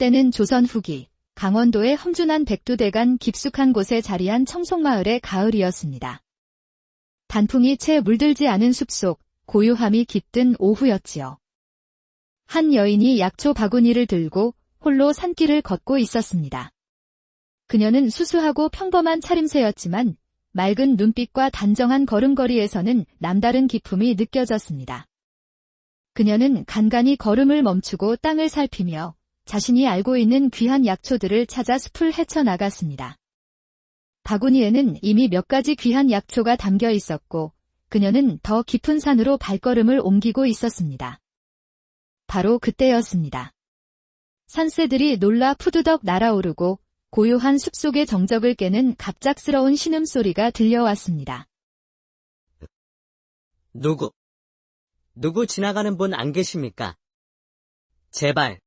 때는 조선 후기 강원도의 험준한 백두대간 깊숙한 곳에 자리한 청송마을의 가을이었습니다. 단풍이 채 물들지 않은 숲속 고요함이 깃든 오후였지요. 한 여인이 약초 바구니를 들고 홀로 산길을 걷고 있었습니다. 그녀는 수수하고 평범한 차림새였지만 맑은 눈빛과 단정한 걸음걸이에서는 남다른 기품이 느껴졌습니다. 그녀는 간간히 걸음을 멈추고 땅을 살피며 자신이 알고 있는 귀한 약초들을 찾아 숲을 헤쳐나갔습니다. 바구니에는 이미 몇 가지 귀한 약초가 담겨 있었고 그녀는 더 깊은 산으로 발걸음을 옮기고 있었습니다. 바로 그때였습니다. 산새들이 놀라 푸드덕 날아오르고 고요한 숲속의 정적을 깨는 갑작스러운 신음소리가 들려왔습니다. 누구? 누구 지나가는 분 안 계십니까? 제발,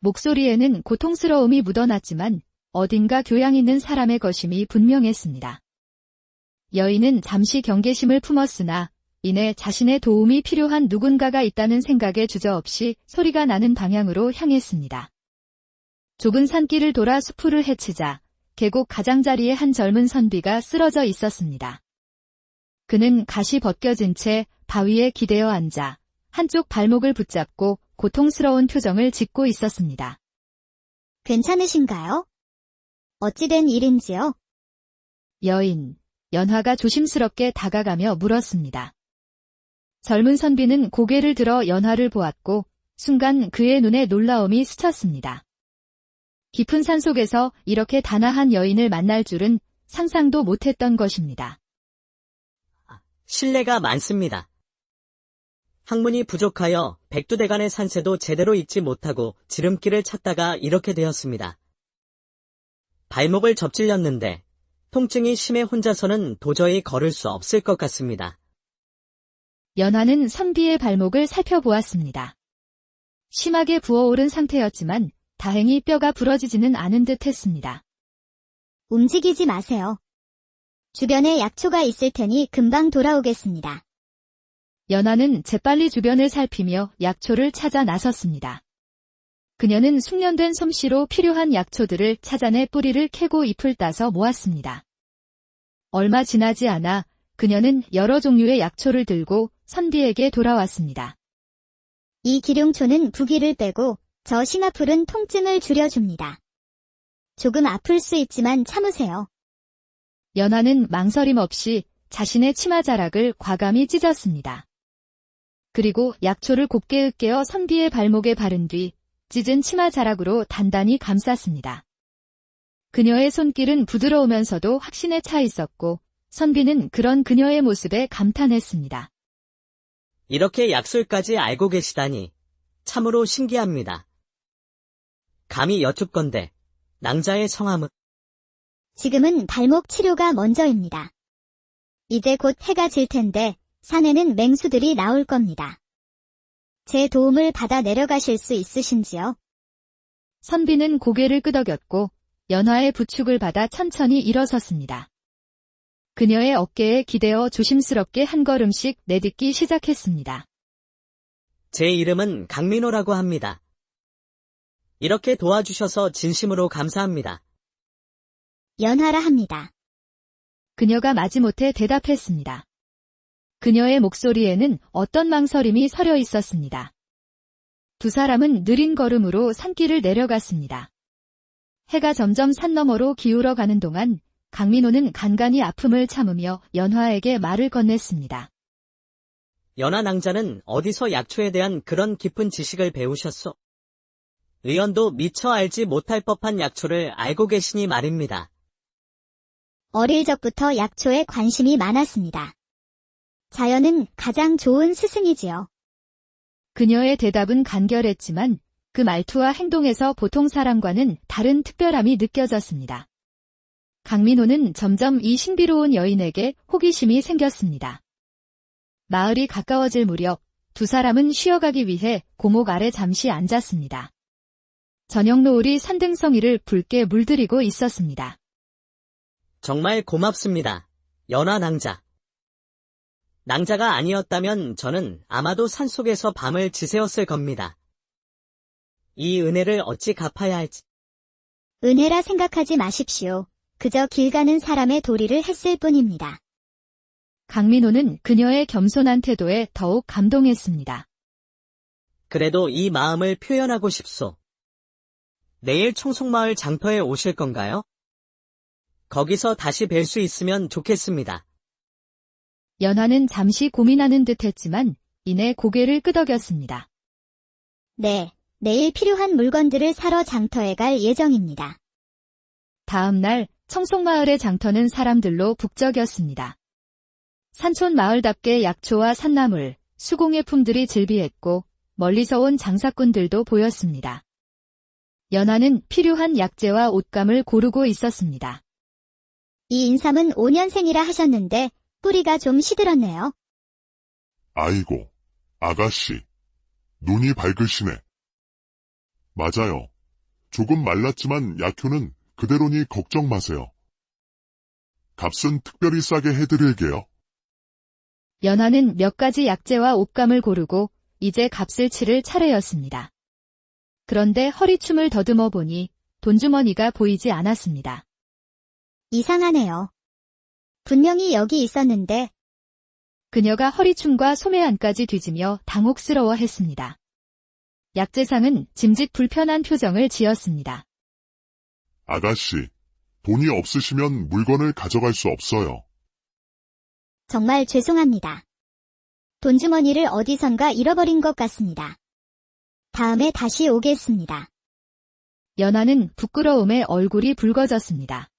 목소리에는 고통스러움이 묻어났지만 어딘가 교양 있는 사람의 것임이 분명했습니다. 여인은 잠시 경계심을 품었으나 이내 자신의 도움이 필요한 누군가가 있다는 생각에 주저없이 소리가 나는 방향으로 향했습니다. 좁은 산길을 돌아 수풀을 헤치자 계곡 가장자리에 한 젊은 선비가 쓰러져 있었습니다. 그는 가시 벗겨진 채 바위에 기대어 앉아 한쪽 발목을 붙잡고 고통스러운 표정을 짓고 있었습니다. 괜찮으신가요? 어찌된 일인지요? 여인, 연화가 조심스럽게 다가가며 물었습니다. 젊은 선비는 고개를 들어 연화를 보았고 순간 그의 눈에 놀라움이 스쳤습니다. 깊은 산 속에서 이렇게 단아한 여인을 만날 줄은 상상도 못했던 것입니다. 신뢰가 많습니다. 학문이 부족하여 백두대간의 산세도 제대로 읽지 못하고 지름길을 찾다가 이렇게 되었습니다. 발목을 접질렸는데 통증이 심해 혼자서는 도저히 걸을 수 없을 것 같습니다. 연화는 선비의 발목을 살펴보았습니다. 심하게 부어오른 상태였지만 다행히 뼈가 부러지지는 않은 듯 했습니다. 움직이지 마세요. 주변에 약초가 있을 테니 금방 돌아오겠습니다. 연화는 재빨리 주변을 살피며 약초를 찾아 나섰습니다. 그녀는 숙련된 솜씨로 필요한 약초들을 찾아내 뿌리를 캐고 잎을 따서 모았습니다. 얼마 지나지 않아 그녀는 여러 종류의 약초를 들고 선비에게 돌아왔습니다. 이 기룡초는 부기를 빼고 저 싱아풀은 통증을 줄여줍니다. 조금 아플 수 있지만 참으세요. 연화는 망설임 없이 자신의 치마 자락을 과감히 찢었습니다. 그리고 약초를 곱게 으깨어 선비의 발목에 바른 뒤 찢은 치마 자락으로 단단히 감쌌습니다. 그녀의 손길은 부드러우면서도 확신에 차 있었고 선비는 그런 그녀의 모습에 감탄했습니다. 이렇게 약술까지 알고 계시다니 참으로 신기합니다. 감히 여쭙건대 낭자의 성함은 지금은 발목 치료가 먼저입니다. 이제 곧 해가 질 텐데 산에는 맹수들이 나올 겁니다. 제 도움을 받아 내려가실 수 있으신지요? 선비는 고개를 끄덕였고 연화의 부축을 받아 천천히 일어섰습니다. 그녀의 어깨에 기대어 조심스럽게 한 걸음씩 내딛기 시작했습니다. 제 이름은 강민호라고 합니다. 이렇게 도와주셔서 진심으로 감사합니다. 연하라 합니다. 그녀가 마지못해 대답했습니다. 그녀의 목소리에는 어떤 망설임이 서려 있었습니다. 두 사람은 느린 걸음으로 산길을 내려갔습니다. 해가 점점 산 너머로 기울어 가는 동안 강민호는 간간히 아픔을 참으며 연화에게 말을 건넸습니다. 연하 낭자는 어디서 약초에 대한 그런 깊은 지식을 배우셨소? 의원도 미처 알지 못할 법한 약초를 알고 계시니 말입니다. 어릴 적부터 약초에 관심이 많았습니다. 자연은 가장 좋은 스승이지요. 그녀의 대답은 간결했지만 그 말투와 행동에서 보통 사람과는 다른 특별함이 느껴졌습니다. 강민호는 점점 이 신비로운 여인에게 호기심이 생겼습니다. 마을이 가까워질 무렵 두 사람은 쉬어가기 위해 고목 아래 잠시 앉았습니다. 저녁 노을이 산등성이를 붉게 물들이고 있었습니다. 정말 고맙습니다. 연하 낭자. 낭자가 아니었다면 저는 아마도 산속에서 밤을 지새웠을 겁니다. 이 은혜를 어찌 갚아야 할지. 은혜라 생각하지 마십시오. 그저 길 가는 사람의 도리를 했을 뿐입니다. 강민호는 그녀의 겸손한 태도에 더욱 감동했습니다. 그래도 이 마음을 표현하고 싶소. 내일 청송마을 장터에 오실 건가요? 거기서 다시 뵐 수 있으면 좋겠습니다. 연화는 잠시 고민하는 듯 했지만 이내 고개를 끄덕였습니다. 네, 내일 필요한 물건들을 사러 장터에 갈 예정입니다. 다음 날 청송마을의 장터는 사람들로 북적였습니다. 산촌 마을답게 약초와 산나물, 수공예품들이 즐비했고 멀리서 온 장사꾼들도 보였습니다. 연화는 필요한 약재와 옷감을 고르고 있었습니다. 이 인삼은 5년생이라 하셨는데 뿌리가 좀 시들었네요. 아이고, 아가씨. 눈이 밝으시네. 맞아요. 조금 말랐지만 약효는 그대로니 걱정 마세요. 값은 특별히 싸게 해드릴게요. 연화는 몇 가지 약재와 옷감을 고르고 이제 값을 치를 차례였습니다. 그런데 허리춤을 더듬어 보니 돈주머니가 보이지 않았습니다. 이상하네요. 분명히 여기 있었는데 그녀가 허리춤과 소매안까지 뒤지며 당혹스러워했습니다. 약재상은 짐짓 불편한 표정을 지었습니다. 아가씨, 돈이 없으시면 물건을 가져갈 수 없어요. 정말 죄송합니다. 돈주머니를 어디선가 잃어버린 것 같습니다. 다음에 다시 오겠습니다. 연하는 부끄러움에 얼굴이 붉어졌습니다.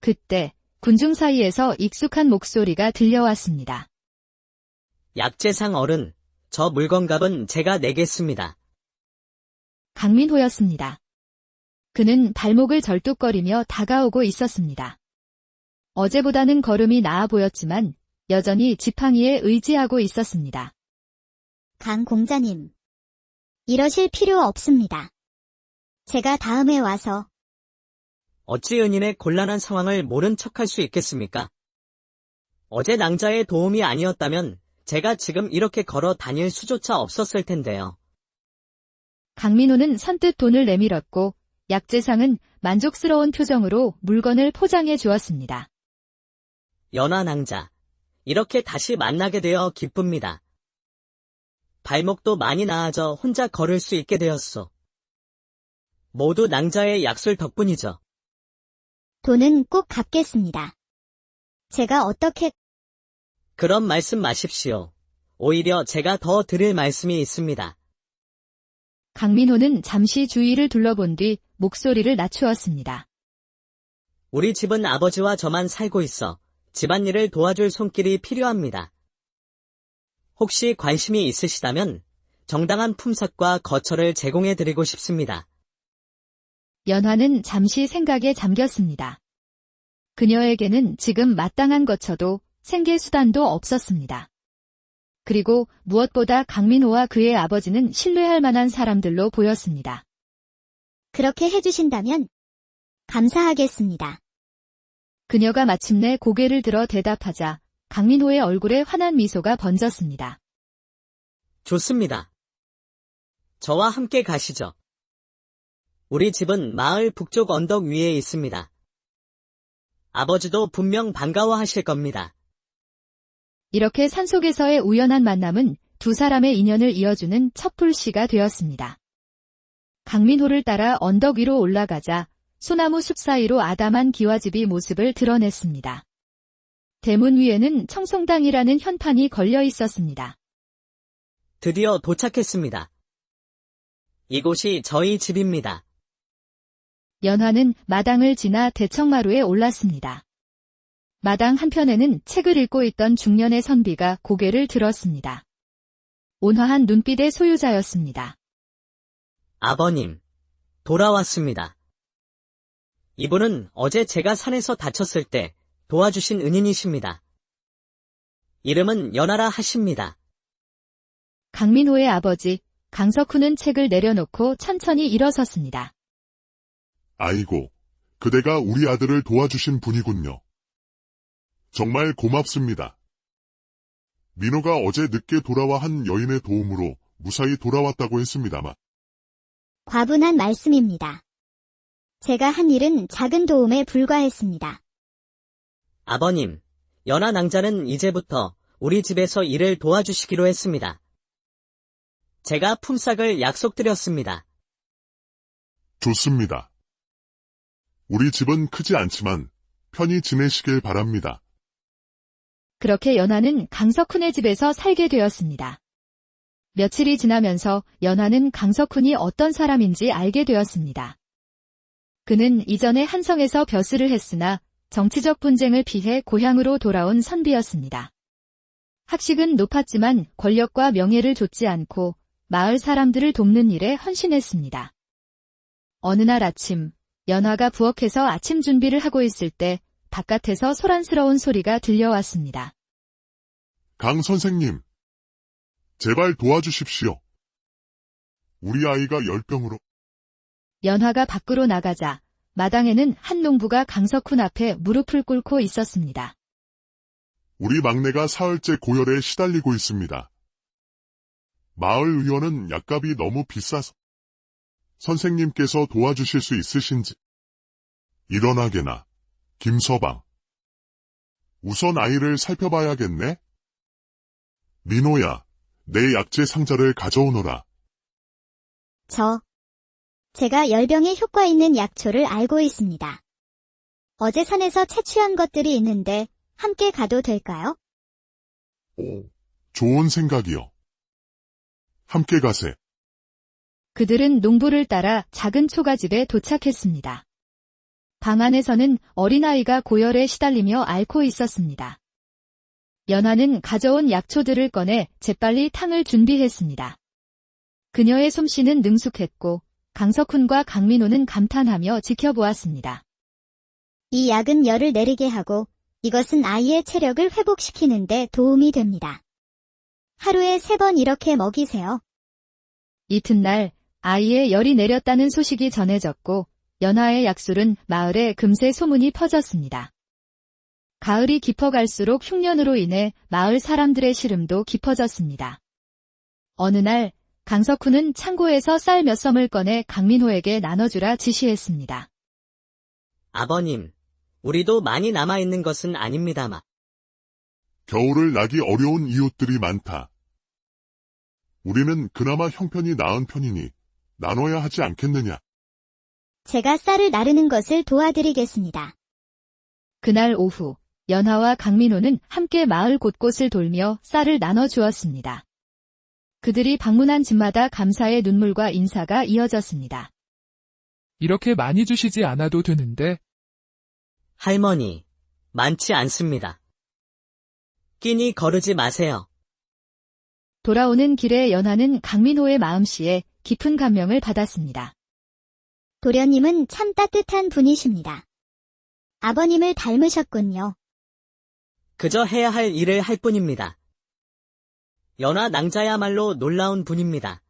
그때 군중 사이에서 익숙한 목소리가 들려왔습니다. 약재상 어른, 저 물건값은 제가 내겠습니다. 강민호였습니다. 그는 발목을 절뚝거리며 다가오고 있었습니다. 어제보다는 걸음이 나아 보였지만 여전히 지팡이에 의지하고 있었습니다. 강 공자님. 이러실 필요 없습니다. 제가 다음에 와서 어찌 은인의 곤란한 상황을 모른 척할 수 있겠습니까? 어제 낭자의 도움이 아니었다면 제가 지금 이렇게 걸어 다닐 수조차 없었을 텐데요. 강민호는 선뜻 돈을 내밀었고 약재상은 만족스러운 표정으로 물건을 포장해 주었습니다. 연하 낭자, 이렇게 다시 만나게 되어 기쁩니다. 발목도 많이 나아져 혼자 걸을 수 있게 되었소. 모두 낭자의 약술 덕분이죠. 돈은 꼭 갚겠습니다. 제가 어떻게 그런 말씀 마십시오. 오히려 제가 더 드릴 말씀이 있습니다. 강민호는 잠시 주위를 둘러본 뒤 목소리를 낮추었습니다. 우리 집은 아버지와 저만 살고 있어 집안일을 도와줄 손길이 필요합니다. 혹시 관심이 있으시다면 정당한 품삯과 거처를 제공해 드리고 싶습니다. 연화는 잠시 생각에 잠겼습니다. 그녀에게는 지금 마땅한 거처도 생계 수단도 없었습니다. 그리고 무엇보다 강민호와 그의 아버지는 신뢰할 만한 사람들로 보였습니다. 그렇게 해주신다면 감사하겠습니다. 그녀가 마침내 고개를 들어 대답하자 강민호의 얼굴에 환한 미소가 번졌습니다. 좋습니다. 저와 함께 가시죠. 우리 집은 마을 북쪽 언덕 위에 있습니다. 아버지도 분명 반가워하실 겁니다. 이렇게 산속에서의 우연한 만남은 두 사람의 인연을 이어주는 첫 불씨가 되었습니다. 강민호를 따라 언덕 위로 올라가자 소나무 숲 사이로 아담한 기와집이 모습을 드러냈습니다. 대문 위에는 청송당이라는 현판이 걸려 있었습니다. 드디어 도착했습니다. 이곳이 저희 집입니다. 연화는 마당을 지나 대청마루에 올랐습니다. 마당 한편에는 책을 읽고 있던 중년의 선비가 고개를 들었습니다. 온화한 눈빛의 소유자였습니다. 아버님, 돌아왔습니다. 이분은 어제 제가 산에서 다쳤을 때 도와주신 은인이십니다. 이름은 연하라 하십니다. 강민호의 아버지 강석훈은 책을 내려놓고 천천히 일어섰습니다. 아이고, 그대가 우리 아들을 도와주신 분이군요. 정말 고맙습니다. 민호가 어제 늦게 돌아와 한 여인의 도움으로 무사히 돌아왔다고 했습니다만, 과분한 말씀입니다. 제가 한 일은 작은 도움에 불과했습니다. 아버님, 연하 낭자는 이제부터 우리 집에서 일을 도와주시기로 했습니다. 제가 품삯을 약속드렸습니다. 좋습니다. 우리 집은 크지 않지만 편히 지내시길 바랍니다. 그렇게 연하는 강석훈의 집에서 살게 되었습니다. 며칠이 지나면서 연하는 강석훈이 어떤 사람인지 알게 되었습니다. 그는 이전에 한성에서 벼슬을 했으나 정치적 분쟁을 피해 고향으로 돌아온 선비였습니다. 학식은 높았지만 권력과 명예를 좇지 않고 마을 사람들을 돕는 일에 헌신했습니다. 어느 날 아침, 연화가 부엌에서 아침 준비를 하고 있을 때 바깥에서 소란스러운 소리가 들려왔습니다. 강 선생님, 제발 도와주십시오. 우리 아이가 열병으로 연화가 밖으로 나가자 마당에는 한 농부가 강석훈 앞에 무릎을 꿇고 있었습니다. 우리 막내가 사흘째 고열에 시달리고 있습니다. 마을 의원은 약값이 너무 비싸서 선생님께서 도와주실 수 있으신지. 일어나게나, 김서방. 우선 아이를 살펴봐야겠네? 민호야, 내 약재 상자를 가져오너라. 저, 제가 열병에 효과 있는 약초를 알고 있습니다. 어제 산에서 채취한 것들이 있는데 함께 가도 될까요? 오, 좋은 생각이요. 함께 가세. 그들은 농부를 따라 작은 초가집에 도착했습니다. 방 안에서는 어린아이가 고열에 시달리며 앓고 있었습니다. 연하는 가져온 약초들을 꺼내 재빨리 탕을 준비했습니다. 그녀의 솜씨는 능숙했고 강석훈과 강민호는 감탄하며 지켜보았습니다. 이 약은 열을 내리게 하고 이것은 아이의 체력을 회복시키는 데 도움이 됩니다. 하루에 세 번 이렇게 먹이세요. 이튿날 아이의 열이 내렸다는 소식이 전해졌고 연하의 약술은 마을에 금세 소문이 퍼졌습니다. 가을이 깊어갈수록 흉년으로 인해 마을 사람들의 시름도 깊어졌습니다. 어느 날 강석훈은 창고에서 쌀 몇 섬을 꺼내 강민호에게 나눠주라 지시했습니다. 아버님, 우리도 많이 남아있는 것은 아닙니다만. 겨울을 나기 어려운 이웃들이 많다. 우리는 그나마 형편이 나은 편이니 나눠야 하지 않겠느냐. 제가 쌀을 나르는 것을 도와드리겠습니다. 그날 오후 연하와 강민호는 함께 마을 곳곳을 돌며 쌀을 나눠 주었습니다. 그들이 방문한 집마다 감사의 눈물과 인사가 이어졌습니다. 이렇게 많이 주시지 않아도 되는데 할머니, 많지 않습니다. 끼니 거르지 마세요. 돌아오는 길에 연하는 강민호의 마음씨에 깊은 감명을 받았습니다. 도련님은 참 따뜻한 분이십니다. 아버님을 닮으셨군요. 그저 해야 할 일을 할 뿐입니다. 연하 낭자야말로 놀라운 분입니다.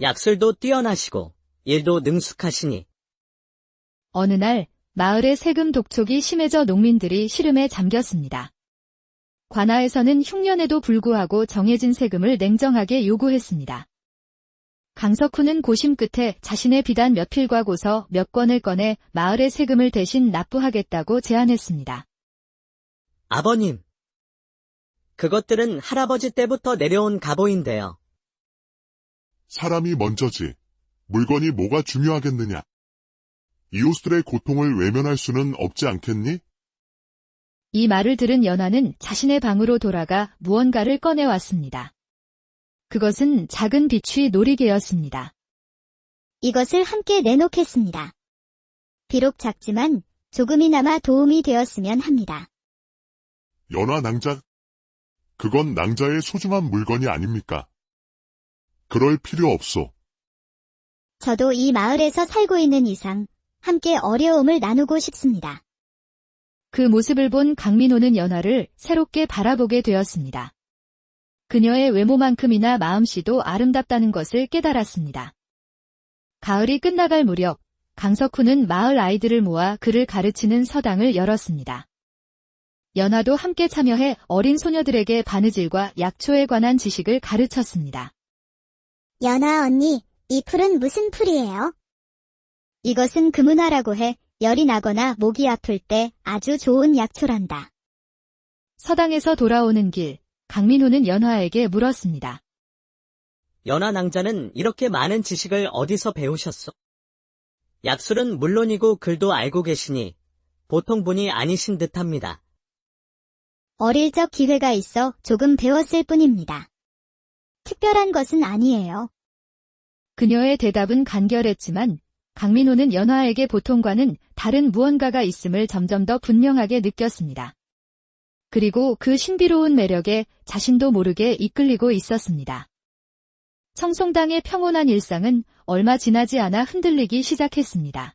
약술도 뛰어나시고 일도 능숙하시니 어느 날 마을의 세금 독촉이 심해져 농민들이 시름에 잠겼습니다. 관아에서는 흉년에도 불구하고 정해진 세금을 냉정하게 요구했습니다. 강석훈은 고심 끝에 자신의 비단 몇 필과 고서 몇 권을 꺼내 마을의 세금을 대신 납부하겠다고 제안했습니다. 아버님. 그것들은 할아버지 때부터 내려온 가보인데요. 사람이 먼저지. 물건이 뭐가 중요하겠느냐. 이웃들의 고통을 외면할 수는 없지 않겠니? 이 말을 들은 연하는 자신의 방으로 돌아가 무언가를 꺼내왔습니다. 그것은 작은 비취 놀이개였습니다. 이것을 함께 내놓겠습니다. 비록 작지만 조금이나마 도움이 되었으면 합니다. 연화 낭자. 그건 낭자의 소중한 물건이 아닙니까? 그럴 필요 없소. 저도 이 마을에서 살고 있는 이상 함께 어려움을 나누고 싶습니다. 그 모습을 본 강민호는 연하를 새롭게 바라보게 되었습니다. 그녀의 외모만큼이나 마음씨도 아름답다는 것을 깨달았습니다. 가을이 끝나갈 무렵 강석훈은 마을 아이들을 모아 그를 가르치는 서당을 열었습니다. 연하도 함께 참여해 어린 소녀들에게 바느질과 약초에 관한 지식을 가르쳤습니다. 연아 언니, 이 풀은 무슨 풀이에요? 이것은 금은화라고 해 열이 나거나 목이 아플 때 아주 좋은 약초란다. 서당에서 돌아오는 길, 강민호는 연화에게 물었습니다. 연하 낭자는 이렇게 많은 지식을 어디서 배우셨소? 약술은 물론이고 글도 알고 계시니 보통 분이 아니신 듯합니다. 어릴 적 기회가 있어 조금 배웠을 뿐입니다. 특별한 것은 아니에요. 그녀의 대답은 간결했지만 강민호는 연화에게 보통과는 다른 무언가가 있음을 점점 더 분명하게 느꼈습니다. 그리고 그 신비로운 매력에 자신도 모르게 이끌리고 있었습니다. 청송당의 평온한 일상은 얼마 지나지 않아 흔들리기 시작했습니다.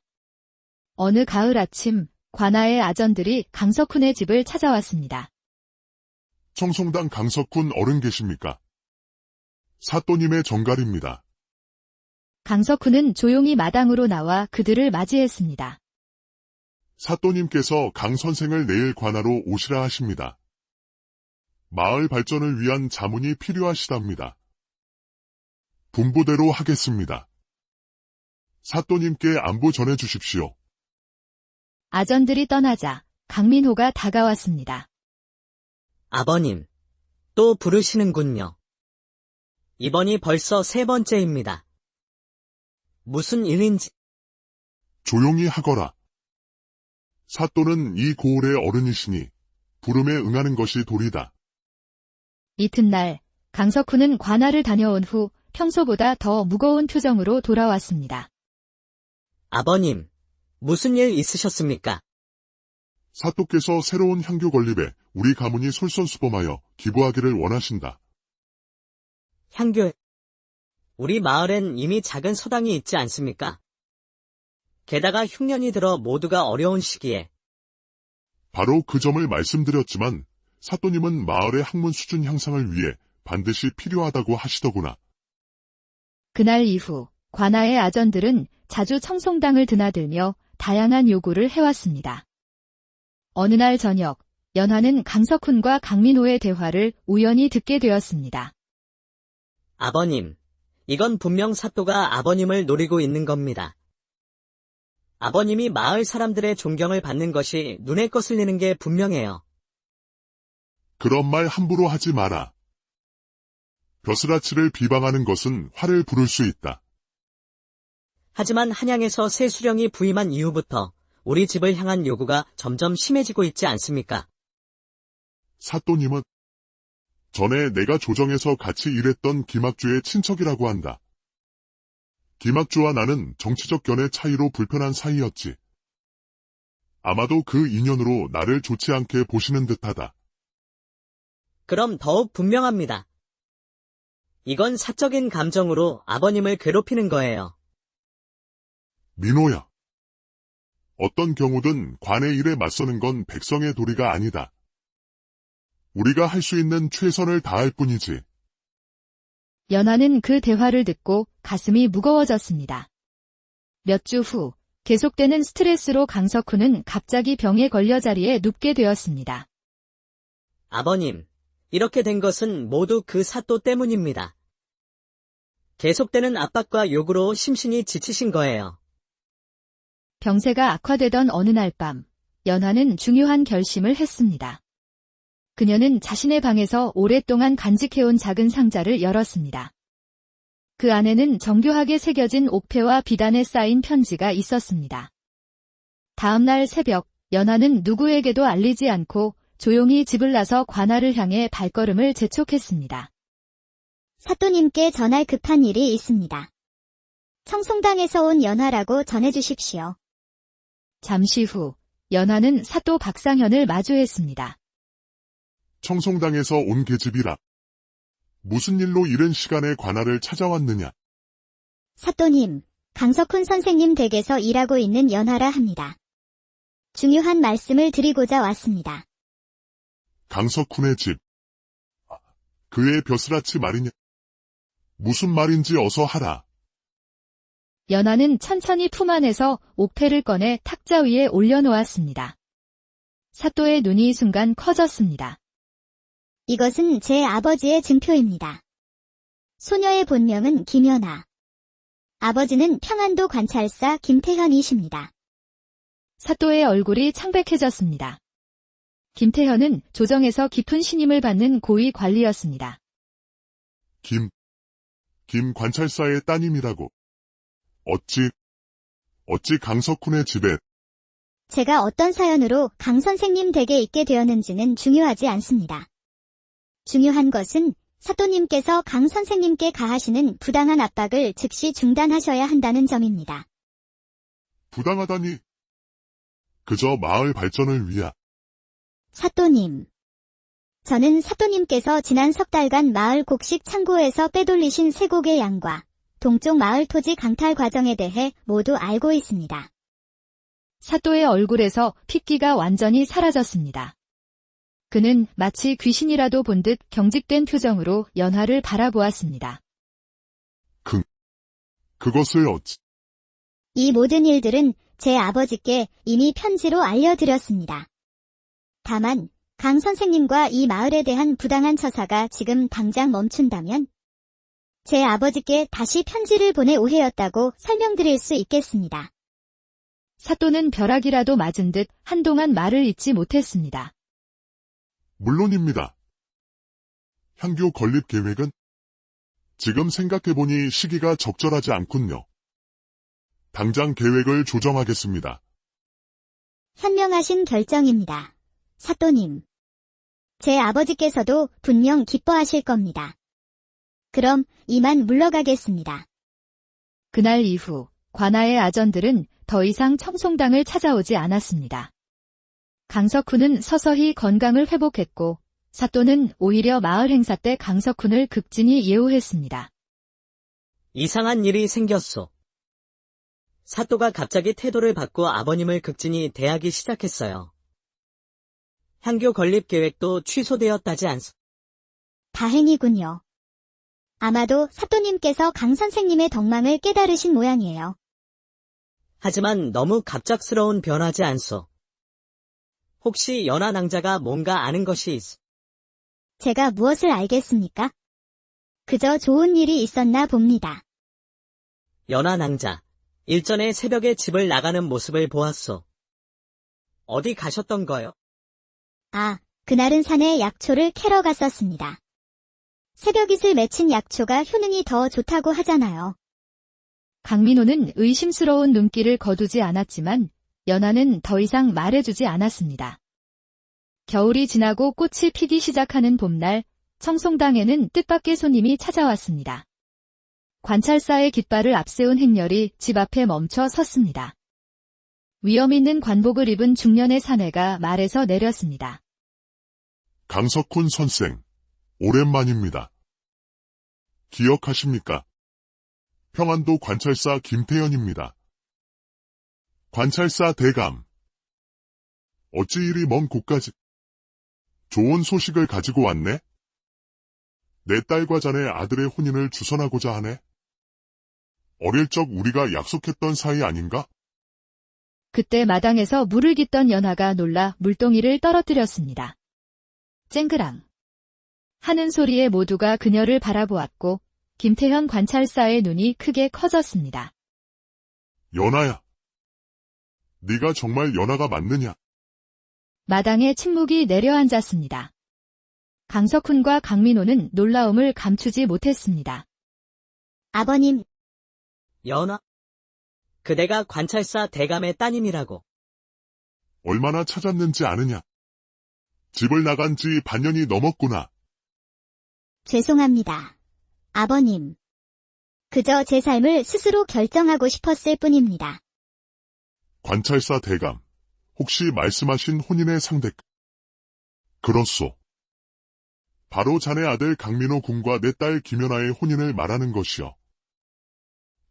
어느 가을 아침, 관아의 아전들이 강석훈의 집을 찾아왔습니다. 청송당 강석훈 어른 계십니까? 사또님의 정갈입니다. 강석훈은 조용히 마당으로 나와 그들을 맞이했습니다. 사또님께서 강 선생을 내일 관하로 오시라 하십니다. 마을 발전을 위한 자문이 필요하시답니다. 분부대로 하겠습니다. 사또님께 안부 전해 주십시오. 아전들이 떠나자 강민호가 다가왔습니다. 아버님, 또 부르시는군요. 이번이 벌써 세 번째입니다. 무슨 일인지 조용히 하거라. 사또는 이 고을의 어른이시니 부름에 응하는 것이 도리다. 이튿날 강석훈은 관아를 다녀온 후 평소보다 더 무거운 표정으로 돌아왔습니다. 아버님, 무슨 일 있으셨습니까? 사또께서 새로운 향교 건립에 우리 가문이 솔선수범하여 기부하기를 원하신다. 향교. 우리 마을엔 이미 작은 서당이 있지 않습니까? 게다가 흉년이 들어 모두가 어려운 시기에 바로 그 점을 말씀드렸지만 사또님은 마을의 학문 수준 향상을 위해 반드시 필요하다고 하시더구나. 그날 이후 관아의 아전들은 자주 청송당을 드나들며 다양한 요구를 해왔습니다. 어느 날 저녁, 연화는 강석훈과 강민호의 대화를 우연히 듣게 되었습니다. 아버님, 이건 분명 사또가 아버님을 노리고 있는 겁니다. 아버님이 마을 사람들의 존경을 받는 것이 눈에 거슬리는 게 분명해요. 그런 말 함부로 하지 마라. 벼슬아치를 비방하는 것은 화를 부를 수 있다. 하지만 한양에서 새 수령이 부임한 이후부터 우리 집을 향한 요구가 점점 심해지고 있지 않습니까? 사또님은 전에 내가 조정에서 같이 일했던 김학주의 친척이라고 한다. 김학주와 나는 정치적 견해 차이로 불편한 사이였지. 아마도 그 인연으로 나를 좋지 않게 보시는 듯하다. 그럼 더욱 분명합니다. 이건 사적인 감정으로 아버님을 괴롭히는 거예요. 민호야. 어떤 경우든 관의 일에 맞서는 건 백성의 도리가 아니다. 우리가 할 수 있는 최선을 다할 뿐이지. 연화는 그 대화를 듣고 가슴이 무거워졌습니다. 몇 주 후, 계속되는 스트레스로 강석훈은 갑자기 병에 걸려 자리에 눕게 되었습니다. 아버님, 이렇게 된 것은 모두 그 사또 때문입니다. 계속되는 압박과 요구로 심신이 지치신 거예요. 병세가 악화되던 어느 날 밤, 연화는 중요한 결심을 했습니다. 그녀는 자신의 방에서 오랫동안 간직해온 작은 상자를 열었습니다. 그 안에는 정교하게 새겨진 옥패와 비단에 쌓인 편지가 있었습니다. 다음 날 새벽, 연화는 누구에게도 알리지 않고 조용히 집을 나서 관아를 향해 발걸음을 재촉했습니다. 사또님께 전할 급한 일이 있습니다. 청송당에서 온 연화라고 전해주십시오. 잠시 후, 연화는 사또 박상현을 마주했습니다. 청송당에서 온 계집이라. 무슨 일로 이른 시간에 관할을 찾아왔느냐? 사또님, 강석훈 선생님 댁에서 일하고 있는 연화라 합니다. 중요한 말씀을 드리고자 왔습니다. 강석훈의 집. 아, 그의 벼슬아치 말이냐? 무슨 말인지 어서 하라. 연화는 천천히 품 안에서 옥패를 꺼내 탁자 위에 올려놓았습니다. 사또의 눈이 순간 커졌습니다. 이것은 제 아버지의 증표입니다. 소녀의 본명은 김연아. 아버지는 평안도 관찰사 김태현이십니다. 사또의 얼굴이 창백해졌습니다. 김태현은 조정에서 깊은 신임을 받는 고위 관리였습니다. 김, 김 관찰사의 따님이라고. 어찌, 어찌 강석훈의 집에 제가 어떤 사연으로 강 선생님 댁에 있게 되었는지는 중요하지 않습니다. 중요한 것은 사또님께서 강 선생님께 가하시는 부당한 압박을 즉시 중단하셔야 한다는 점입니다. 부당하다니. 그저 마을 발전을 위하. 사또님. 저는 사또님께서 지난 석 달간 마을 곡식 창고에서 빼돌리신 쇠고개 양과 동쪽 마을 토지 강탈 과정에 대해 모두 알고 있습니다. 사또의 얼굴에서 핏기가 완전히 사라졌습니다. 그는 마치 귀신이라도 본 듯 경직된 표정으로 연하를 바라보았습니다. 그것을 어찌, 이 모든 일들은 제 아버지께 이미 편지로 알려드렸습니다. 다만, 강 선생님과 이 마을에 대한 부당한 처사가 지금 당장 멈춘다면, 제 아버지께 다시 편지를 보내 오해였다고 설명드릴 수 있겠습니다. 사또는 벼락이라도 맞은 듯 한동안 말을 잇지 못했습니다. 물론입니다. 향교 건립 계획은 지금 생각해보니 시기가 적절하지 않군요. 당장 계획을 조정하겠습니다. 현명하신 결정입니다. 사또님. 제 아버지께서도 분명 기뻐하실 겁니다. 그럼 이만 물러가겠습니다. 그날 이후 관아의 아전들은 더 이상 청송당을 찾아오지 않았습니다. 강석훈은 서서히 건강을 회복했고 사또는 오히려 마을 행사 때 강석훈을 극진히 예우했습니다. 이상한 일이 생겼소. 사또가 갑자기 태도를 바꿔 아버님을 극진히 대하기 시작했어요. 향교 건립 계획도 취소되었다지 않소. 다행이군요. 아마도 사또님께서 강 선생님의 덕망을 깨달으신 모양이에요. 하지만 너무 갑작스러운 변화지 않소. 혹시 연하 낭자가 뭔가 아는 것이 있어. 제가 무엇을 알겠습니까? 그저 좋은 일이 있었나 봅니다. 연하 낭자, 일전에 새벽에 집을 나가는 모습을 보았소. 어디 가셨던 거요? 아, 그날은 산에 약초를 캐러 갔었습니다. 새벽잇을 맺힌 약초가 효능이 더 좋다고 하잖아요. 강민호는 의심스러운 눈길을 거두지 않았지만 연하는 더 이상 말해주지 않았습니다. 겨울이 지나고 꽃이 피기 시작하는 봄날 청송당에는 뜻밖의 손님이 찾아왔습니다. 관찰사의 깃발을 앞세운 행렬이 집 앞에 멈춰 섰습니다. 위험 있는 관복을 입은 중년의 사내가 말에서 내렸습니다. 강석훈 선생, 오랜만입니다. 기억하십니까? 평안도 관찰사 김태현입니다. 관찰사 대감. 어찌 이리 먼 곳까지 좋은 소식을 가지고 왔네? 내 딸과 자네 아들의 혼인을 주선하고자 하네? 어릴 적 우리가 약속했던 사이 아닌가? 그때 마당에서 물을 깃던 연하가 놀라 물동이를 떨어뜨렸습니다. 쨍그랑. 하는 소리에 모두가 그녀를 바라보았고 김태현 관찰사의 눈이 크게 커졌습니다. 연아야. 네가 정말 연아가 맞느냐? 마당에 침묵이 내려앉았습니다. 강석훈과 강민호는 놀라움을 감추지 못했습니다. 아버님, 연하? 그대가 관찰사 대감의 따님이라고. 얼마나 찾았는지 아느냐? 집을 나간 지 반년이 넘었구나. 죄송합니다. 아버님. 그저 제 삶을 스스로 결정하고 싶었을 뿐입니다. 관찰사 대감, 혹시 말씀하신 혼인의 상대, 그렇소. 바로 자네 아들 강민호 군과 내 딸 김연아의 혼인을 말하는 것이요.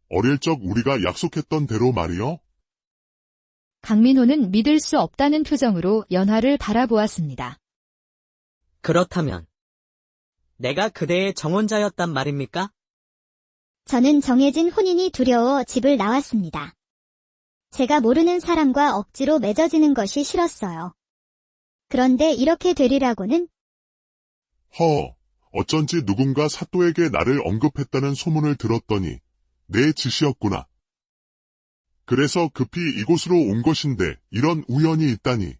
어릴 적 우리가 약속했던 대로 말이요. 강민호는 믿을 수 없다는 표정으로 연하를 바라보았습니다. 그렇다면 내가 그대의 정혼자였단 말입니까? 저는 정해진 혼인이 두려워 집을 나왔습니다. 제가 모르는 사람과 억지로 맺어지는 것이 싫었어요. 그런데 이렇게 되리라고는 허, 어쩐지 누군가 사또에게 나를 언급했다는 소문을 들었더니 내 짓이었구나. 그래서 급히 이곳으로 온 것인데 이런 우연이 있다니.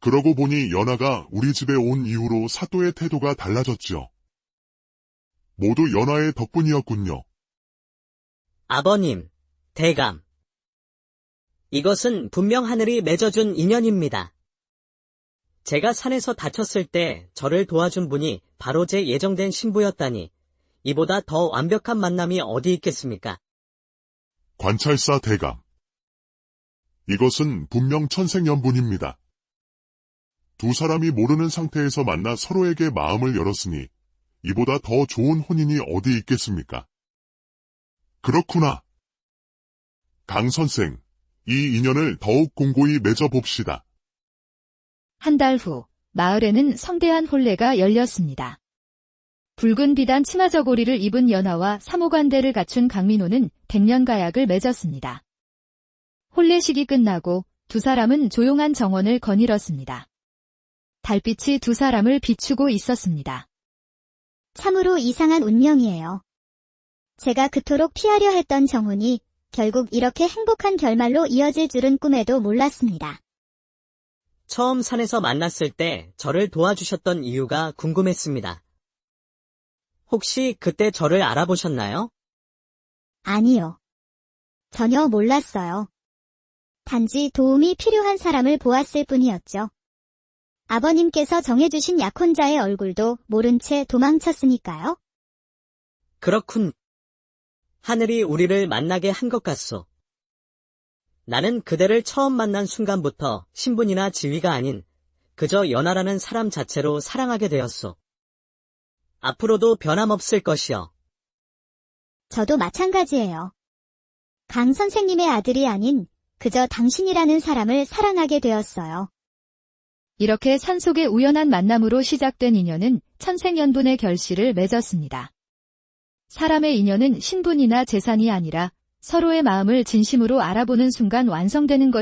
그러고 보니 연하가 우리 집에 온 이후로 사또의 태도가 달라졌지요. 모두 연하의 덕분이었군요. 아버님, 대감. 이것은 분명 하늘이 맺어준 인연입니다. 제가 산에서 다쳤을 때 저를 도와준 분이 바로 제 예정된 신부였다니 이보다 더 완벽한 만남이 어디 있겠습니까? 관찰사 대감. 이것은 분명 천생연분입니다. 두 사람이 모르는 상태에서 만나 서로에게 마음을 열었으니 이보다 더 좋은 혼인이 어디 있겠습니까? 그렇구나. 강 선생, 이 인연을 더욱 공고히 맺어봅시다. 한 달 후, 마을에는 성대한 혼례가 열렸습니다. 붉은 비단 치마 저고리를 입은 연하와 사모관대를 갖춘 강민호는 백년 가약을 맺었습니다. 혼례식이 끝나고 두 사람은 조용한 정원을 거닐었습니다. 달빛이 두 사람을 비추고 있었습니다. 참으로 이상한 운명이에요. 제가 그토록 피하려 했던 정혼이 결국 이렇게 행복한 결말로 이어질 줄은 꿈에도 몰랐습니다. 처음 산에서 만났을 때 저를 도와주셨던 이유가 궁금했습니다. 혹시 그때 저를 알아보셨나요? 아니요. 전혀 몰랐어요. 단지 도움이 필요한 사람을 보았을 뿐이었죠. 아버님께서 정해주신 약혼자의 얼굴도 모른 채 도망쳤으니까요. 그렇군. 하늘이 우리를 만나게 한 것 같소. 나는 그대를 처음 만난 순간부터 신분이나 지위가 아닌 그저 연하라는 사람 자체로 사랑하게 되었소. 앞으로도 변함없을 것이여. 저도 마찬가지예요. 강 선생님의 아들이 아닌 그저 당신이라는 사람을 사랑하게 되었어요. 이렇게 산속의 우연한 만남으로 시작된 인연은 천생연분의 결실을 맺었습니다. 사람의 인연은 신분이나 재산이 아니라 서로의 마음을 진심으로 알아보는 순간 완성되는 것